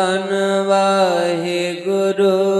ਧੰਨ ਵਾਹਿਗੁਰੂ।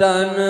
तन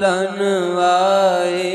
ਤਨ ਵਾਏ